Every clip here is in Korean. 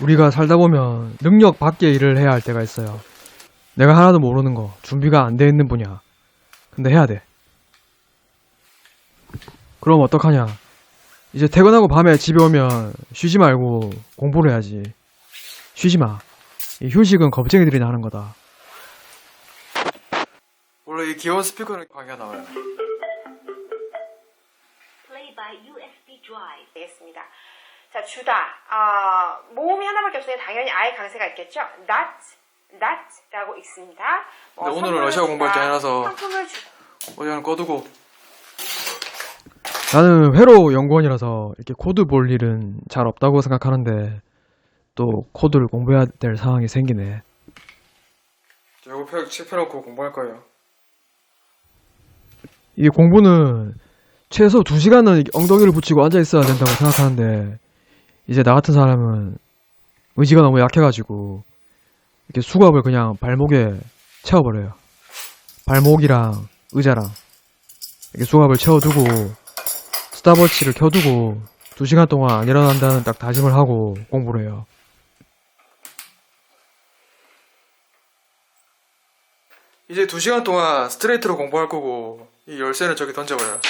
우리가 살다 보면 능력 밖의 일을 해야 할 때가 있어요. 내가 하나도 모르는 거, 준비가 안 돼 있는 분야. 근데 해야 돼. 그럼 어떡하냐? 이제 퇴근하고 밤에 집에 오면 쉬지 말고 공부를 해야지. 쉬지 마. 이 휴식은 겁쟁이들이 하는 거다. 원래 이 귀여운 스피커는 광기가 나와요. Play by USB drive. 되겠습니다. 자, 주다. 아, 모음이 하나밖에 없으니 당연히 아예 강세가 있겠죠? that, that라고 읽습니다. 뭐 근데 오늘은 러시아 공부할 게 아니라서 상품을. 어디는 꺼두고. 나는 회로 연구원이라서 이렇게 코드 볼 일은 잘 없다고 생각하는데 또 코드를 공부해야 될 상황이 생기네. 책 펴놓고 공부할 거예요. 이게 공부는 최소 2시간은 엉덩이를 붙이고 앉아 있어야 된다고 생각하는데 이제 나 같은 사람은 의지가 너무 약해가지고 이렇게 수갑을 그냥 발목에 채워버려요. 발목이랑 의자랑 이렇게 수갑을 채워두고 스타버치를 켜두고 2시간 동안 안 일어난다는 딱 다짐을 하고 공부를 해요. 이제 2시간 동안 스트레이트로 공부할 거고 이 열쇠는 저기 던져버려.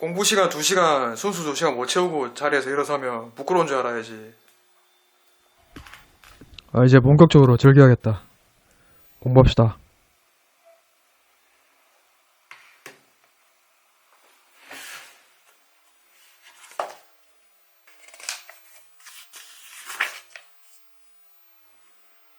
공부 시간 2시간 순수 2시간 못 채우고 자리에서 일어서면 부끄러운 줄 알아야지. 아, 이제 본격적으로 즐겨야겠다. 공부합시다.